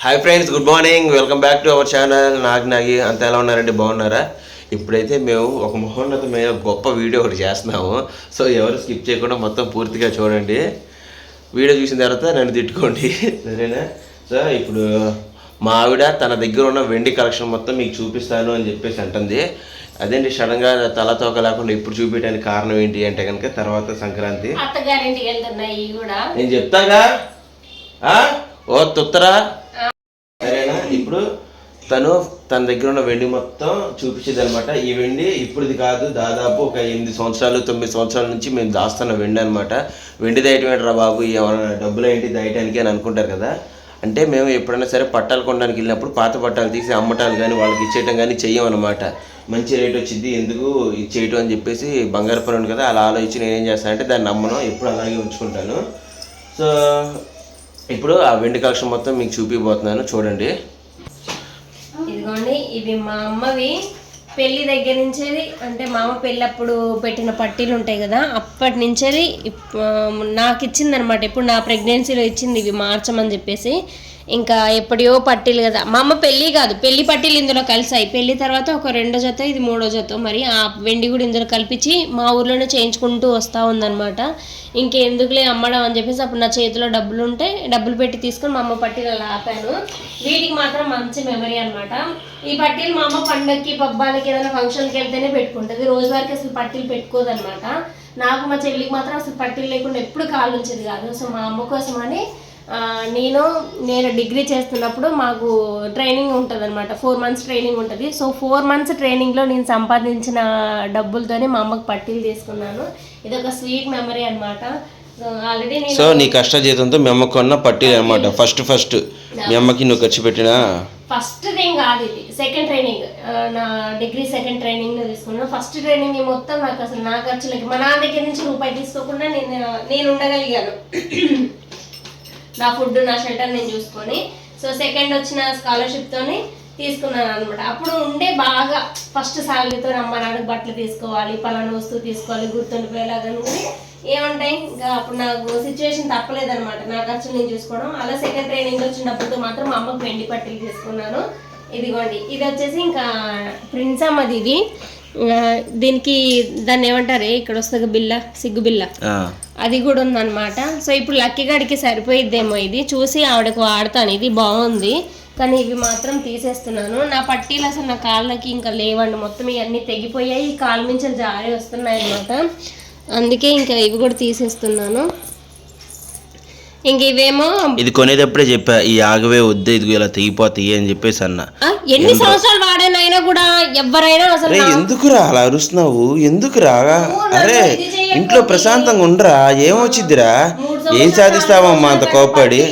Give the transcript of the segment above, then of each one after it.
Hi friends good morning welcome back to our channel Nag Nagi అంత ఎలా ఉన్నారండి? బాగున్నారా? ఇప్పుడైతే మేము ఒక మహోన్నతమైన గొప్ప వీడియో ఒకటి చేస్తున్నాము. సో ఎవరు స్కిప్ చేయకుండా మొత్తం పూర్తిగా చూడండి. వీడియో చూసిన తర్వాత నన్ను తిట్టుకోండి. సరేనా? సో ఇప్పుడు మా ఆవిడ తన దగ్గర ఉన్న వెండి కలెక్షన్ మొత్తం మీకు చూపిస్తాను అని చెప్పేసి అంటుంది. అదేంటి? సడన్గా తలతోక లేకుండా ఇప్పుడు చూపించడానికి కారణం ఏంటి అంటే కనుక తర్వాత సంక్రాంతి. నేను చెప్తాగా? ఓ తుత్తరా? ఇప్పుడు తను తన దగ్గర ఉన్న వెండి మొత్తం చూపించేది అనమాట ఈ వెండి ఇప్పుడుది కాదు దాదాపు ఒక ఎనిమిది సంవత్సరాలు తొమ్మిది సంవత్సరాల నుంచి మేము దాస్తున్న వెండి అనమాట వెండి దయటం రా బాబు? ఎవరైనా డబ్బులు ఏంటి దయటానికి అని అనుకుంటారు కదా. అంటే మేము ఎప్పుడైనా సరే పట్టాలు కొనడానికి వెళ్ళినప్పుడు పాత పట్టాలు తీసి అమ్మటాలు కానీ వాళ్ళకి ఇచ్చేయటం కానీ చెయ్యమన్నమాట. మంచి రేట్ వచ్చింది ఎందుకు ఇచ్చేయటం అని చెప్పేసి బంగారు పని కదా అలా ఆలోచించి నేనేం చేస్తానంటే దాన్ని నమ్మను ఎప్పుడు అలాగే ఉంచుకుంటాను. సో ఇప్పుడు ఆ వెండి కలెక్షన్ మొత్తం మీకు చూపిపోతున్నాను చూడండి. ఇదిగోండి ఇవి మా అమ్మవి పెళ్ళి దగ్గర నుంచేది అంటే మా అమ్మ పెళ్ళప్పుడు పెట్టిన పట్టీలు ఉంటాయి కదా అప్పటి నుంచేది ఇప్- నాకు ఇచ్చింది అనమాట ఇప్పుడు నా ప్రెగ్నెన్సీలో ఇచ్చింది ఇవి మార్చమని చెప్పేసి. ఇంకా ఎప్పుడో పట్టీలు కదా. మా అమ్మ పెళ్ళి కాదు పెళ్ళి పట్టీలు ఇందులో కలిసాయి. పెళ్ళి తర్వాత ఒక రెండో జత ఇది మూడో జత. మరి ఆ వెండి కూడా ఇందులో కల్పించి మా ఊర్లోనే చేయించుకుంటూ వస్తూ ఉందనమాట ఇంకెందుకులే అమ్మడం అని చెప్పేసి అప్పుడు నా చేతిలో డబ్బులు ఉంటే డబ్బులు పెట్టి తీసుకొని మా అమ్మ పట్టీలు అలా ఆపాను. వీటికి మాత్రం మంచి మెమరీ అనమాట ఈ పట్టీలు మా అమ్మ పండగకి పబ్బాలకి ఏదైనా ఫంక్షన్కి వెళ్తేనే పెట్టుకుంటుంది. రోజువారికి అసలు పట్టీలు పెట్టుకోదనమాట నాకు మా చెల్లికి మాత్రం అసలు పట్టీలు లేకుండా ఎప్పుడు కాలు ఉంచేది కాదు. సో మా అమ్మ కోసమని అని నేను నేను డిగ్రీ చేస్తున్నప్పుడు మాకు ట్రైనింగ్ ఉంటుంది అనమాట ఫోర్ మంత్స్ ట్రైనింగ్ ఉంటుంది సో ఫోర్ మంత్స్ ట్రైనింగ్లో నేను సంపాదించిన డబ్బులతోనే మా అమ్మకి పట్టీలు తీసుకున్నాను. ఇది ఒక స్వీట్ మెమరీ అనమాట ఆల్రెడీ సో నీ కష్టజీతంతో మీ అమ్మకు కొన్న పట్టీలు అనమాట ఫస్ట్ ఫస్ట్ మీ అమ్మకి నువ్వు ఖర్చు పెట్టిన? ఫస్ట్ థింగ్ కాదు ఇది. సెకండ్ ట్రైనింగ్ నా డిగ్రీ సెకండ్ ట్రైనింగ్ తీసుకున్నాను. ఫస్ట్ ట్రైనింగ్ మొత్తం నాకు అసలు నా ఖర్చులకి మా నాన్న దగ్గర నుంచి రూపాయి తీసుకోకుండా నేను నేను ఉండగలిగాను. నా ఫుడ్ నా షెల్టర్ నేను చూసుకొని సో సెకండ్ వచ్చిన స్కాలర్షిప్తో తీసుకున్నాను అనమాట అప్పుడు ఉండే బాగా ఫస్ట్ శాలరీతో అమ్మ బట్టలు తీసుకోవాలి పలానా వస్తువు తీసుకోవాలి గుర్తుండిపోయేలాగా ఉంది ఏమంటాయి ఇంకా అప్పుడు నాకు సిచ్యువేషన్ తప్పలేదనమాట నా ఖర్చులు నేను చూసుకోవడం. అలా సెకండ్ ట్రైనింగ్ వచ్చినప్పుడు మాత్రం మా అమ్మకి వెండి పట్టీలు తీసుకున్నాను. ఇదిగోండి ఇది వచ్చేసి ఇంకా ప్రిన్స్ అమ్మది ఇది. దీనికి దాన్ని ఏమంటారు? ఇక్కడ వస్తుంది బిల్ల సిగ్గు బిల్ల అది కూడా ఉందన్నమాట. సో ఇప్పుడు లక్కీ గడికి సరిపోయిద్దేమో ఇది. చూసి ఆవిడకు వాడతాను. ఇది బాగుంది. కానీ ఇవి మాత్రం తీసేస్తున్నాను. నా పట్టీలు అసలు నా కాళ్ళకి ఇంకా లేవండి. మొత్తం ఇవన్నీ తెగిపోయాయి. ఈ కాళ్ళ నుంచి జారి వస్తున్నాయి అన్నమాట అందుకే ఇంకా ఇవి కూడా తీసేస్తున్నాను. ఇంక ఇవేమో ఇది కొనేటప్పుడే చెప్పా ఈ ఆగవే వద్దు ఇది ఇలా తెగిపోతాయి అని చెప్పేసి అన్న. ఎన్ని సంవత్సరాలు వాడానైనా కూడా ఎవరైనా అసలు అరే ఎందుకురా అలా అరుస్తున్నావు? ఎందుకురా? అరే ఇంట్లో ప్రశాంతంగా ఉండరా? ఏమొచ్చిద్దిరా? ఏం సాధిస్తావమ్మా అంత కోపడి?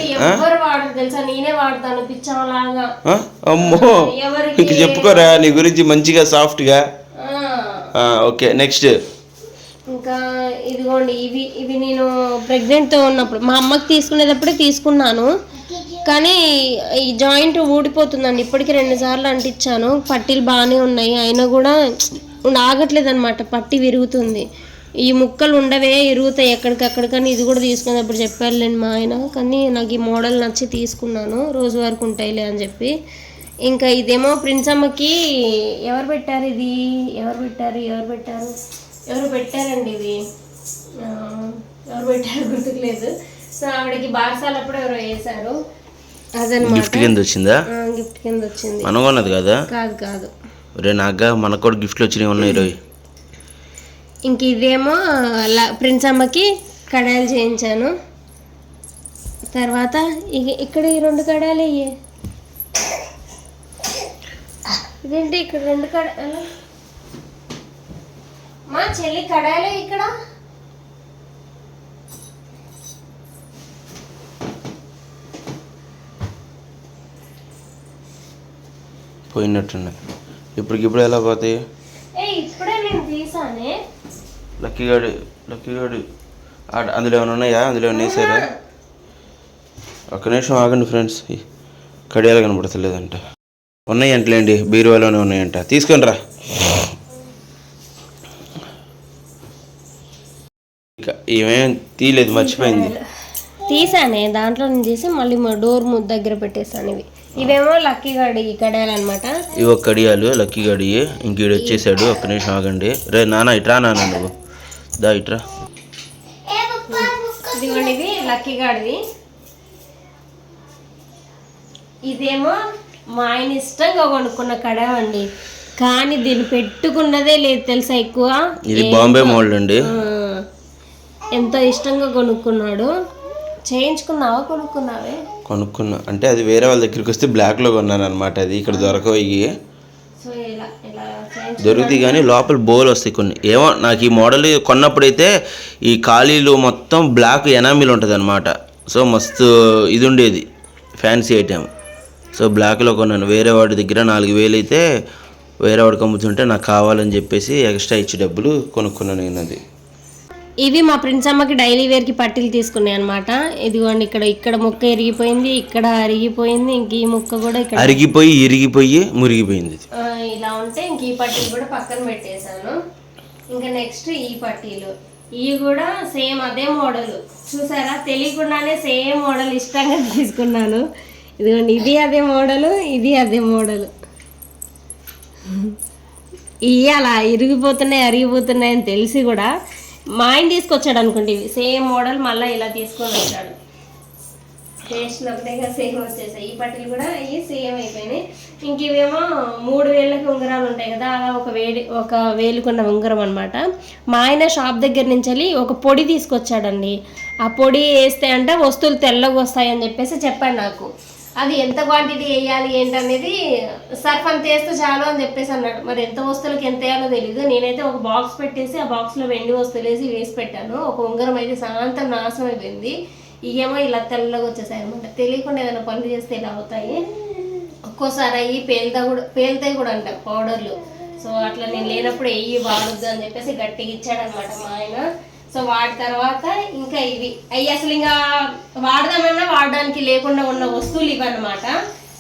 అమ్మో! ఇంక చెప్పుకోరా నీ గురించి మంచిగా సాఫ్ట్గా ఓకే నెక్స్ట్ ఇంకా ఇదిగోండి ఇవి ఇవి నేను ప్రెగ్నెంట్తో ఉన్నప్పుడు మా అమ్మకి తీసుకునేటప్పుడే తీసుకున్నాను. కానీ ఈ జాయింట్ ఊడిపోతుందండి ఇప్పటికి రెండు సార్లు అంటించాను. పట్టీలు బాగానే ఉన్నాయి అయినా కూడా ఆగట్లేదు అనమాట పట్టి విరుగుతుంది. ఈ ముక్కలు ఉండవే ఇరుగుతాయి ఎక్కడికక్కడ కానీ ఇది కూడా తీసుకున్నప్పుడు చెప్పారులేండి మా ఆయన. కానీ నాకు ఈ మోడల్ నచ్చి తీసుకున్నాను రోజు వరకు ఉంటాయిలే అని చెప్పి. ఇంకా ఇదేమో ప్రిన్స్ అమ్మకి ఎవరు పెట్టారు ఇది? ఎవరు పెట్టారు? ఎవరు పెట్టారు? ఎవరు పెట్టారండి ఇవి? ఎవరు పెట్టారు గుర్తుకులేదు. సో ఆవిడకి బారసాలప్పుడు ఎవరో వేశారు. గిఫ్ట్ కింద వచ్చిందా? గిఫ్ట్ కింద వచ్చింది. మనం కొన్నది కదా? కాదు కాదు. రే నాగా మనకు కూడా గిఫ్ట్లు వచ్చినాయి ఉన్నాయి ఇరవై ఇంక ఇదేమో ల- ప్రిన్స్ అమ్మకి కడాయిలు చేయించాను. తర్వాత ఇక ఇక్కడ ఈ రెండు కడాయిలు అయ్యే ఇదేంటి ఇక్కడ రెండు కడాయిలు మా చెల్లి కడాయిలే ఇక్కడ. పోయినట్టున్నాయి. ఇప్పటికిప్పుడు ఎలా పోతాయి? ఇప్పుడే నేను తీసానే. లక్కీగాడు అందులో ఏమైనా ఉన్నాయా? అందులో ఏమైనా వేసారా? ఒక్క నిమిషం ఆగండి ఫ్రెండ్స్. కడియాలు కనబడతలేదంట. ఉన్నాయంటలేండి బీరువాలోనే ఉన్నాయంట. తీసుకొని రా. ఏమేం తీయలేదు మర్చిపోయింది. తీసానే దాంట్లో నుంచి తీసి మళ్ళీ మా డోర్ ముద్ద దగ్గర పెట్టేసాను ఇవి. ఇవేమో లక్కీ గడి కడాలన్నమాట ఇవి ఒక కడియాలు లక్కీ గడి ఇంకీడు వచ్చేసాడు ఒక్క నిమిషం ఆగండి. రే నాన్న ఇట్రా నాన్న నువ్వు. దా ఇట్రా ఇదిగోండి ఇది లక్కీ గాడిది ఇదేమో మా ఆయన ఇష్టంగా కొనుక్కున్న కడాం అండి. కానీ దీన్ని పెట్టుకున్నదే లేదు తెలుసా ఎక్కువ? ఇది బాంబే మోల్డ్ అండి. ఎంతో ఇష్టంగా కొనుక్కున్నాడు చేయించుకున్నావా కొనుక్కున్నావే? కొనుక్కున్నా. అంటే అది వేరే వాళ్ళ దగ్గరికి వస్తే బ్లాక్లో కొన్నాను అనమాట అది. ఇక్కడ దొరకవు ఇవి. సో ఇలా ఇలా చేయించు దొరుకుతాయి కానీ లోపల బోల్ వస్తాయి కొన్ని. ఏమో నాకు ఈ మోడల్ కొన్నప్పుడైతే ఈ ఖాళీలు మొత్తం బ్లాక్ ఎనామిల్ ఉంటుంది అనమాట సో మస్తు ఇది ఉండేది ఫ్యాన్సీ ఐటెం సో బ్లాక్లో కొన్నాను. వేరే వాడి దగ్గర నాలుగు వేలు అయితే వేరే వాడికి అమ్ముతుంటే నాకు కావాలని చెప్పేసి ఎక్స్ట్రా ఇచ్చి డబ్బులు కొనుక్కున్నాను నేను అది ఇవి మా ప్రిన్స్ అమ్మకి డైలీ వేర్కి పట్టీలు తీసుకున్నాయి అనమాట ఇదిగోండి ఇక్కడ ఇక్కడ ముక్క ఇరిగిపోయింది ఇక్కడ అరిగిపోయింది ఇంక ఈ ముక్క కూడా ఇక్కడ. అరిగిపోయి ఇరిగిపోయి మురిగిపోయింది ఇలా ఉంటే ఇంక ఈ పట్టీలు కూడా పక్కన పెట్టేశాను. ఇంకా నెక్స్ట్ ఈ పట్టీలు. ఇవి కూడా సేమ్ అదే మోడల్. చూసారా? తెలియకుండానే సేమ్ మోడల్ ఇష్టంగా తీసుకున్నాను. ఇదిగోండి ఇది అదే మోడల్ ఇది అదే మోడల్. ఇవి అలా ఇరిగిపోతున్నాయి అరిగిపోతున్నాయి అని తెలిసి కూడా మా ఆయన తీసుకొచ్చాడు అనుకోండి. ఇవి సేమ్ మోడల్ మళ్ళీ ఇలా తీసుకొని వచ్చాడు చేసినప్పుడేగా సేమ్ వచ్చేసాయి. ఈ పట్టీలు కూడా ఇవి సేమ్ అయిపోయినాయి. ఇంక ఇవేమో మూడు వేళ్ళకి ఉంగరాలు ఉంటాయి కదా అలా ఒక వేడి ఒక వేలుకున్న ఉంగరం అనమాట మా ఆయన షాప్ దగ్గర నుంచి వెళ్ళి ఒక పొడి తీసుకొచ్చాడండి. ఆ పొడి వేస్తే అంటే వస్తువులు తెల్లగా వస్తాయని చెప్పేసి చెప్పాడు నాకు. అది ఎంత క్వాంటిటీ వేయాలి ఏంటనేది సర్ఫ్ అంత వేస్తే చాలు అని చెప్పేసి అన్నాడు. మరి ఎంత వస్తువులకి ఎంత వేయాలో తెలియదు నేనైతే ఒక బాక్స్ పెట్టేసి ఆ బాక్స్లో వెండి వస్తువులు వేసి వేసి పెట్టాను. ఒక ఉంగరం అయితే శాంతం నాశనం అయిపోయింది. ఇవేమో ఇలా తెల్లగా వచ్చేసాయి అనమాట తెలియకుండా ఏదైనా పనులు చేస్తే ఇలా అవుతాయి? ఒక్కోసారి అవి పేలుతా కూడా పేలుతాయి కూడా అంట పౌడర్లు. సో అట్లా నేను లేనప్పుడు వెయ్యి బాగుద్దు అని చెప్పేసి గట్టిగా ఇచ్చాడనమాట మా ఆయన. సో వాడి తర్వాత ఇంకా ఇవి. అవి అసలు ఇంకా వాడదామన్నా వాడడానికి లేకుండా ఉన్న వస్తువులు ఇవన్నమాట.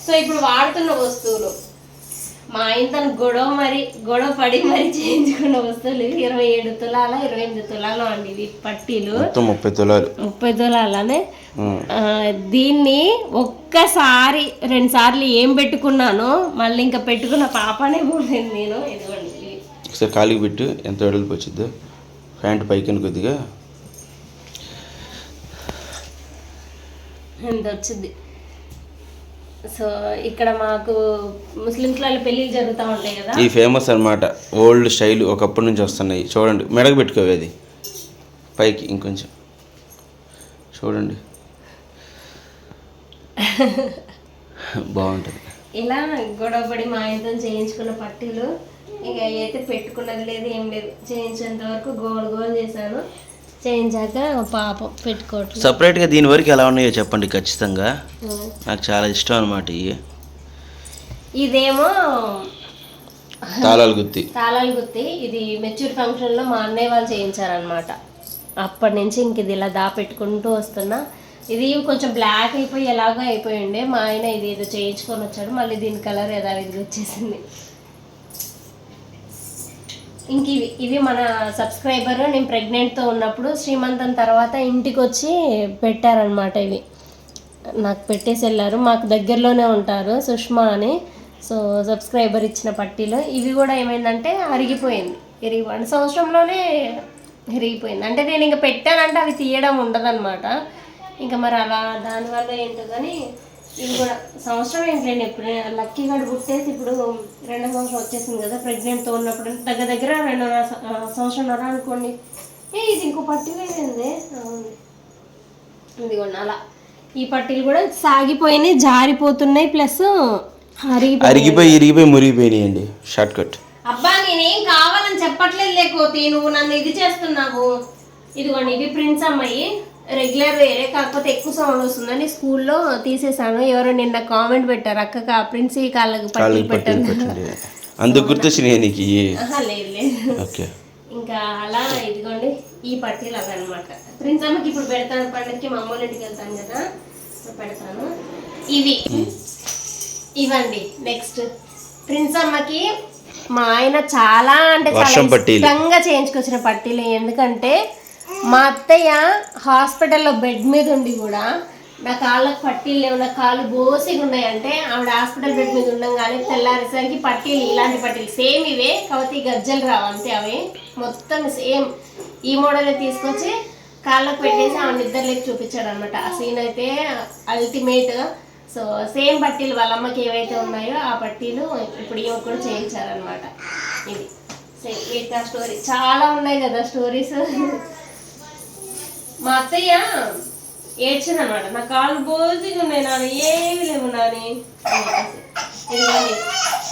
సో ఇప్పుడు వాడుతున్న వస్తువులు. మా ఆయన తను గొడవ మరి గొడవ పడి మరి చేయించుకున్న వస్తువులు ఇరవై ఏడు తులాల ఇరవై ఎనిమిది తులాలు అండి ఇవి పట్టీలు. ముప్పై తులాలు. ముప్పై తులాలనే. దీన్ని ఒక్కసారి రెండు సార్లు ఏం పెట్టుకున్నానో మళ్ళీ ఇంకా పెట్టుకున్న పాపనే పోలేదు నేను ఇదిగోండి. ఒకసారి ఖాళీకి పెట్టు ఎంత వెడల్పు వచ్చిందో ప్యాంట్ పైకి కొద్దిగా. ఎంత వచ్చింది సో ఇక్కడ మాకు ముస్లింస్లలో పెళ్ళిళ్ళు జరుగుతూ ఉంటాయి కదా? ఈ ఫేమస్ అన్నమాట. ఓల్డ్ స్టైల్ ఒకప్పటి నుంచి వస్తున్నాయి. చూడండి మెడకు పెట్టుకోవి అది. పైకి ఇంకొంచెం. చూడండి. బాగుంటుంది. ఇలా గొడవపడి మా ఆయనతో చేయించుకున్న పట్టీలు ఇక అయితే పెట్టుకున్నది లేదు ఏం లేదు. చేయించేంత వరకు గోల్ గోల్ చేశాను. చేయించాక పాపం పెట్టుకోవట్లేదు. సపరేట్గా దీని వరకు ఎలా ఉన్నాయో చెప్పండి ఖచ్చితంగా. నాకు చాలా ఇష్టం అనమాట ఇవి. ఇదేమో తాళాలు గుత్తి. తాళాలు గుత్తి. ఇది మెచ్యూర్ ఫంక్షన్లో మా అన్నయ్య వాళ్ళు చేయించారనమాట అప్పటి నుంచి ఇంక ఇది ఇలా దాపెట్టుకుంటూ వస్తున్నా. ఇది కొంచెం బ్లాక్ అయిపోయి ఎలాగో అయిపోయి ఉండే. మా ఆయన ఇది ఏదో చేయించుకొని వచ్చాడు. మళ్ళీ దీని కలర్ యథావిధిగా వచ్చేసింది. ఇంక ఇవి ఇవి మన సబ్స్క్రైబర్ నేను ప్రెగ్నెంట్తో ఉన్నప్పుడు శ్రీమంతం తర్వాత ఇంటికి వచ్చి పెట్టారనమాట ఇవి. నాకు పెట్టేసి వెళ్ళారు. మాకు దగ్గరలోనే ఉంటారు సుష్మా అని. సో సబ్స్క్రైబర్ ఇచ్చిన పట్టీలు. ఇవి కూడా ఏమైందంటే అరిగిపోయింది. ఇరిగిపోయింది సంవత్సరంలోనే ఇరిగిపోయింది. అంటే నేను ఇంకా పెట్టానంటే అవి తీయడం ఉండదన్నమాట. ఇంకా మరి అలా దానివల్ల ఏంటో కానీ ఇవి కూడా సంవత్సరం ఏంటండి? ఇప్పుడు లక్కీ గడు పుట్టేసి ఇప్పుడు రెండో సంవత్సరం వచ్చేసింది కదా ప్రెగ్నెంట్తో ఉన్నప్పుడు. దగ్గర దగ్గర రెండున్నర స- ఆ, సంవత్సరంన్నర అనుకోండి. ఏ ఇది ఇంకో పట్టీ వేసింది అవును. ఇదిగోండి అలా. ఈ పట్టీలు కూడా సాగిపోయినాయి జారిపోతున్నాయి ప్లస్ అరిగిపోయి ఇరిగిపోయి మురిగిపోయినాయండి. Short cut. అబ్బా నేనేం కావాలని చెప్పట్లేదు లేకోతి నువ్వు నన్ను ఇది చేస్తున్నావు. ఇదిగోండి ఇవి ప్రిన్స్ అమ్మాయి. రెగ్యులర్ వేరే కాకపోతే ఎక్కువ సౌండ్ వస్తుందని స్కూల్లో తీసేసాను ఎవరో నిన్న కామెంట్ పెట్టారు. అక్కకి ఆ ప్రిన్స్ కాళ్ళకి పెట్టాను పెట్టండి. అందుకు గుర్తొచ్చినాయి నీకు ఇవి ఆహా, లేదు లేదు. ఓకే. ఇంకా అలా ఇదిగోండి ఈ పట్టీలు అవన్నమాట ప్రిన్స్ అమ్మకి ఇప్పుడు పెడతాను. పండుగకి మా అమ్మోళ్ళ ఇంటికి వెళ్తాను కదా పెడతాను. ఇవి. ఇవండి నెక్స్ట్ ప్రిన్స్ అమ్మకి మా ఆయన చాలా అంటే చాలా. ఇష్టంగా చేయించుకొచ్చిన పట్టీలు. ఎందుకంటే మా అత్తయ్య హాస్పిటల్లో బెడ్ మీద ఉండి కూడా నా కాళ్ళకు పట్టీలు లేవు నా కాళ్ళు బోసిగా ఉన్నాయంటే ఆవిడ హాస్పిటల్ బెడ్ మీద ఉండగానే తెల్లారేసరికి పట్టీలు ఇలాంటి పట్టీలు. సేమ్ ఇవే కాబట్టి గజ్జలు రావు అంతే అవి. మొత్తం సేమ్. ఈ మోడలే తీసుకొచ్చి కాళ్ళకు పెట్టేసి ఆమె నిద్రలేకి చూపించాడు అనమాట ఆ సీన్ అయితే అల్టిమేట్ సో సేమ్ పట్టీలు వాళ్ళ అమ్మకి ఏవైతే ఉన్నాయో ఆ పట్టీలు ఇప్పుడు ఈమె కూడా చేయించారనమాట ఇది. సేమ్ స్టోరీ చాలా ఉన్నాయి కదా స్టోరీస్ మా అత్తయ్య ఏడ్చింది అనమాట నా కాళ్ళు బోజిగా ఉన్నాయి నాన్న ఏమి లేవు నాని.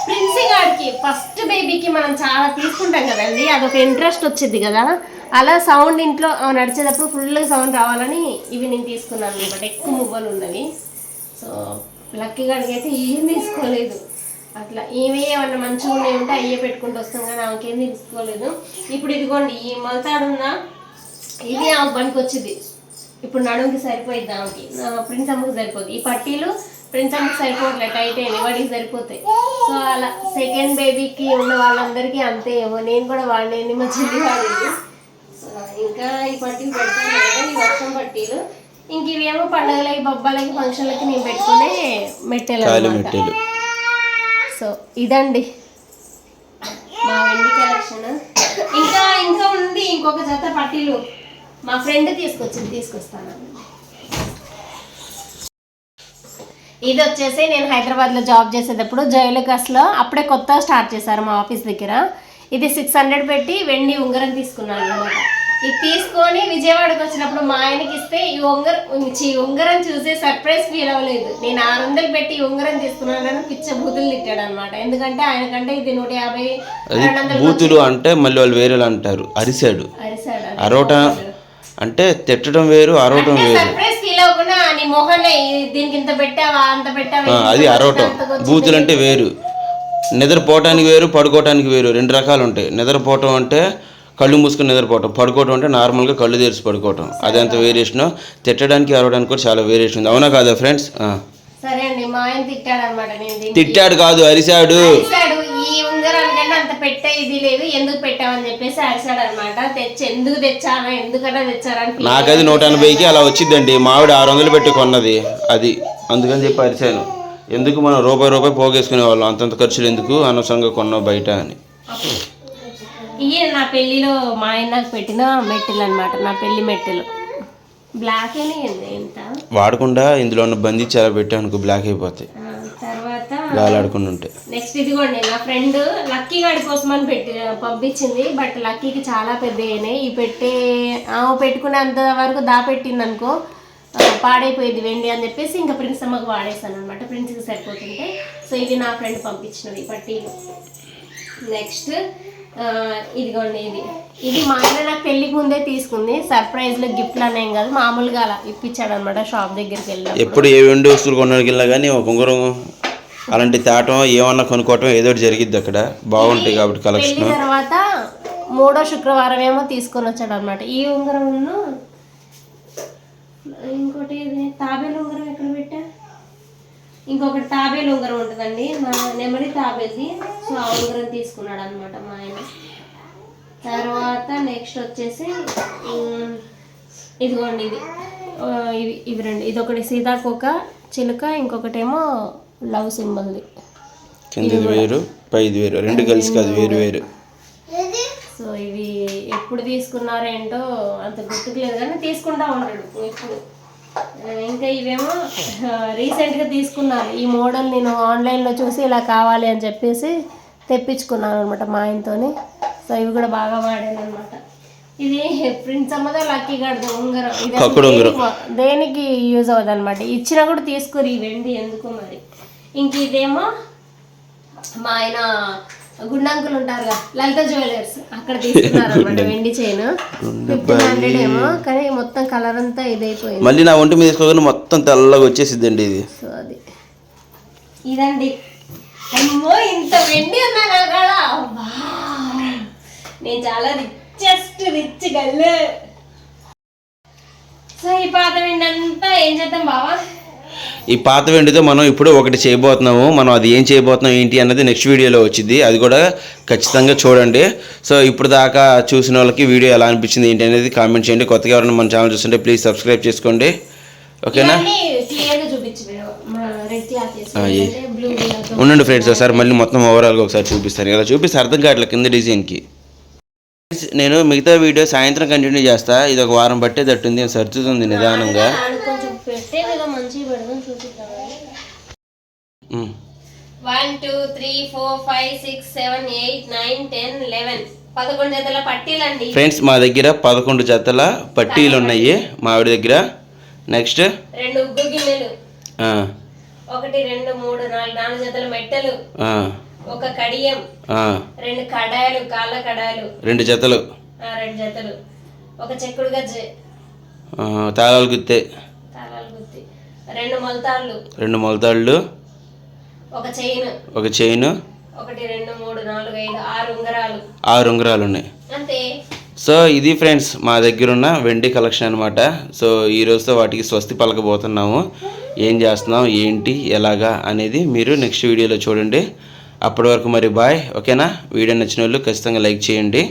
ప్రిన్సీ గారికి ఫస్ట్ బేబీకి మనం చాలా తీసుకుంటాం కదండి అదొక ఇంట్రెస్ట్ వచ్చింది కదా. అలా సౌండ్ ఇంట్లో నడిచేటప్పుడు ఫుల్ సౌండ్ రావాలని ఇవి నేను తీసుకున్నాను అనమాట. ఎక్కువ మువ్వలు ఉన్నవి సో లక్కీ గారికి అయితే ఏం తీసుకోలేదు. అట్లా ఏమే ఏమన్నా మంచిగా ఉన్నాయి ఉంటే అయ్యే పెట్టుకుంటూ వస్తాం కానీ ఆమెకేం తీసుకోలేదు. ఇప్పుడు ఇదిగోండి ఈ మొలతాడున్న ఇది ఆమె పనికి వచ్చింది. ఇప్పుడు నడుముకి సరిపోయింది ఆమెకి? నా ప్రిన్స్ అమ్మకి సరిపోద్ది. ఈ పట్టీలు ప్రిన్స్ అమ్మకి సరిపోవట్లే టైట్ అయినాయి వాడికి సరిపోతాయి. సో అలా సెకండ్ బేబీకి ఉన్న వాళ్ళందరికీ అంతే ఏమో. నేను కూడా వాడిని మా చెల్లి వాడేది సో ఇంకా ఈ పట్టీలు పెడతాను కదా ఈ వర్షం పట్టీలు. ఇంక ఇవేమో పండగలకి బొబ్బాలకి ఫంక్షన్లకి నేను పెట్టుకునే. మెట్టెలు. సో ఇదండి. మా వెండి కలెక్షన్. ఇంకా ఇంకా ఉంది ఇంకొక జత పట్టీలు. మా ఫ్రెండ్ తీసుకొచ్చింది తీసుకొస్తాను. ఇది వచ్చేసి నేను హైదరాబాద్లో జాబ్ చేసేటప్పుడు జైలుకస్లో అప్పుడే కొత్త స్టార్ట్ చేశారు మా ఆఫీస్ దగ్గర. ఇది సిక్స్ హండ్రెడ్ పెట్టి వెండి ఉంగరం తీసుకున్నాను అనమాట ఇది తీసుకొని విజయవాడకి వచ్చినప్పుడు మా ఆయనకి ఇస్తే ఈ ఉంగరం ఈ ఉంగరం చూసి సర్ప్రైజ్ ఫీల్ అవ్వలేదు. నేను ఆరు వందలు పెట్టి ఈ ఉంగరం తీసుకున్నానని పిచ్చ బూతులు తిట్టాడు అనమాట ఎందుకంటే ఆయనకంటే ఇది నూట యాభై బూతులు అంటే మళ్ళీ వాళ్ళు వేరేలా అంటారు. అరిశాడు అరిసాడు అరవట అంటే తిట్టడం వేరు అరవటం వేరు. అది అరవటం. బూతులు అంటే వేరు. నిద్రపోవటానికి వేరు పడుకోవటానికి వేరు. రెండు రకాలు ఉంటాయి. నిద్రపోవటం అంటే కళ్ళు మూసుకుని నిద్రపోవటం. పడుకోవటం అంటే నార్మల్గా కళ్ళు తెరిచి పడుకోవటం. అది ఎంత వేరియేషన్ తిట్టడానికి అరవడానికి కూడా చాలా వేరియేషన్ ఉంది. అవునా కాదా ఫ్రెండ్స్ తిట్టాడు కాదు అరిశాడు. ఈ ఉంగరానికన్నా అంత పెట్టే ఇది లేదు. ఎందుకు పెట్టావని చెప్పేసి అరిశాడు అనమాట తెచ్చి ఎందుకు తెచ్చానా ఎందుకన్నా తెచ్చారని feel నాకది నూట ఎనభైకి అలా వచ్చిందండి మావిడ ఆరు వందలు పెట్టి కొన్నది. అది అందుకని చెప్పి అరిశాను ఎందుకు మనం రూపాయి రూపాయి పోగేసుకునే వాళ్ళం అంతంత ఖర్చులు ఎందుకు? అనవసరంగా కొన్నావు బయట అని. ఇవి నా పెళ్ళిలో మా ఆయన నాకు పెట్టిన మెట్టెలు అనమాట నా పెళ్ళి మెట్టెలు. బ్లాక్ ఎంత? వాడకుండా ఇందులో ఉన్న బందీ చాలా పెట్టాను బ్లాక్ అయిపోతాయి. తర్వాత గాలాడుకుని ఉంటే నెక్స్ట్ ఇదిగోండి నా ఫ్రెండ్ లక్కీ గాడి కోసం అని పెట్టి పంపించింది బట్ లక్కీకి చాలా పెద్ద అయినాయి ఈ పెట్టే ఆమె పెట్టుకునేంత వరకు దాపెట్టింది అనుకో పాడైపోయేది వెండి అని చెప్పేసి ఇంకా ప్రిన్స్ అమ్మకు వాడేసాను అనమాట ప్రిన్స్కి సరిపోతుంటే సో ఇది నా ఫ్రెండ్ పంపించినవి పట్టీలు. నెక్స్ట్ ఇదిగోండి ఇది. ఇది మా ఆయన నాకు పెళ్ళికి ముందే తీసుకుంది. సర్ప్రైజ్లో గిఫ్ట్లు అనేం కాదు మామూలుగా అలా ఇప్పించాడు అనమాట షాప్ దగ్గరికి వెళ్ళి ఎప్పుడు ఏ వెండి వస్తువులు కొనడానికి వెళ్ళినా కానీ ఒక ఉంగరం అలాంటి తేటం ఏమన్నా కొనుక్కోవటం ఏదో జరిగిద్ది అక్కడ. బాగుంటాయి కాబట్టి కలెక్షన్ తర్వాత మూడో శుక్రవారం ఏమో తీసుకొని వచ్చాడు అనమాట ఈ ఉంగరం ఇంకోటి తాబేలు ఉంగరం ఎక్కడ పెట్టా? ఇంకొకటి తాబేలు ఉంగరం ఉంటుందండి. మా నెమలి తాబేది. సో ఆ ఉంగరం తీసుకున్నాడు అనమాట మా ఆయన. తర్వాత నెక్స్ట్ వచ్చేసి ఇదిగోండి ఇది. ఇవి ఇవి రెండు. ఇది ఒకటి సీతాకోక చిలుక ఇంకొకటేమో లవ్ సింబల్ది కిందది వేరు పైది వేరు రెండు కలిసి కాదు వేరు వేరు. సో ఇవి ఎప్పుడు తీసుకున్నారేంటో అంత గుర్తుకు లేదు కానీ తీసుకుంటా ఉంటాడు ఎప్పుడు ఆ, ఇంకా ఇవేమో రీసెంట్గా తీసుకున్నాను ఈ మోడల్ నేను ఆన్లైన్లో చూసి ఇలా కావాలి అని చెప్పేసి తెప్పించుకున్నాను అనమాట మా ఆయనతోని. సో ఇవి కూడా బాగా వాడాను అనమాట ఇది ప్రిన్స్ అమ్మదో లక్కీ గడ్డ ఉంగరం. దేనికి యూజ్ అవ్వదు అనమాట ఇచ్చినా కూడా తీసుకోరు ఈ వెండి ఎందుకు మరి? ఇంక ఇదేమో మా ఆయన గుండంకులు ఉంటారుగా లలిత జ్యువెలర్స్. అక్కడ తీసుకున్నారు అనమాట వెండి చైన్. ఫిఫ్టీన్ హండ్రెడ్ ఏమో కానీ మొత్తం కలర్ అంతా ఇదైపోయింది. మళ్ళీ నా ఒంటి మీద వేసుకోగానే మొత్తం తెల్లగా వచ్చేసిద్దండి ఇది. సో అది. ఇదండి. అమ్మో ఇంత వెండి ఉన్నా వావ్. నేను చాలా రిచెస్ట్ రిచ్ గల్లు సో ఈ పాత వెండి అంతా ఏం చేద్దాం బావా? ఈ పాత వెండితో మనం ఇప్పుడు ఒకటి చేయబోతున్నాము. మనం అది ఏం చేయబోతున్నాం ఏంటి అన్నది నెక్స్ట్ వీడియోలో వచ్చింది. అది కూడా ఖచ్చితంగా చూడండి. సో ఇప్పుడు దాకా చూసిన వాళ్ళకి వీడియో ఎలా అనిపించింది ఏంటి అనేది కామెంట్ చేయండి. కొత్తగా ఎవరైనా మన ఛానల్ చూస్తుంటే ప్లీజ్ సబ్స్క్రైబ్ చేసుకోండి. ఓకేనా ఉండండి ఫ్రెండ్స్ ఒకసారి మళ్ళీ మొత్తం ఓవరాల్గా ఒకసారి చూపిస్తాను ఇలా చూపిస్తే అర్థం కావట్లేదు కింద డిజైన్కి నేను మిగతా వీడియో సాయంత్రం కంటిన్యూ చేస్తా. ఇది ఒక వారం పట్టేటట్టుంది సర్దుతుంది నిదానంగా కొంచెం పెట్టే కదా మంచిగా పెడదాం చూపిద్దామని ఉమ్. One two three four five six seven eight nine ten eleven పదకొండు జతల పట్టీలండి. ఫ్రెండ్స్ మా దగ్గర పదకొండు జతల పట్టీలు ఉన్నాయి మా ఆవిడ దగ్గర నెక్స్ట్ రెండు ఉగ్గు గిన్నెలు. ఒకటి రెండు మూడు నాలుగు నాలుగు జతల మెట్టెలు. ఒక కడియం. రెండు కడాయిలు కాళ్ళ కడాయిలు. రెండు జతలు. రెండు జతలు. ఒక చెక్కుడు గజ్జె. తాళాలు గుత్తే. తాళాలు గుత్తి. రెండు మొలతాళ్ళు. రెండు మొలతాళ్ళు. ఒక చైన్ ఒక చైన్ ఒకటి రెండు మూడు నాలుగు ఐదు ఆరు ఉంగరాలు. ఆరు ఉంగరాలు ఉన్నాయి. అంతే. సో ఇది ఫ్రెండ్స్ మా దగ్గర ఉన్న వెండి కలెక్షన్ అనమాట సో ఈ రోజుతో వాటికి స్వస్తి పలకబోతున్నాము. ఏం చేస్తున్నాం ఏంటి ఎలాగా అనేది మీరు నెక్స్ట్ వీడియోలో చూడండి. అప్పటి వరకు మరి బాయ్ ఓకేనా? వీడియో నచ్చిన వాళ్ళు ఖచ్చితంగా లైక్ చేయండి.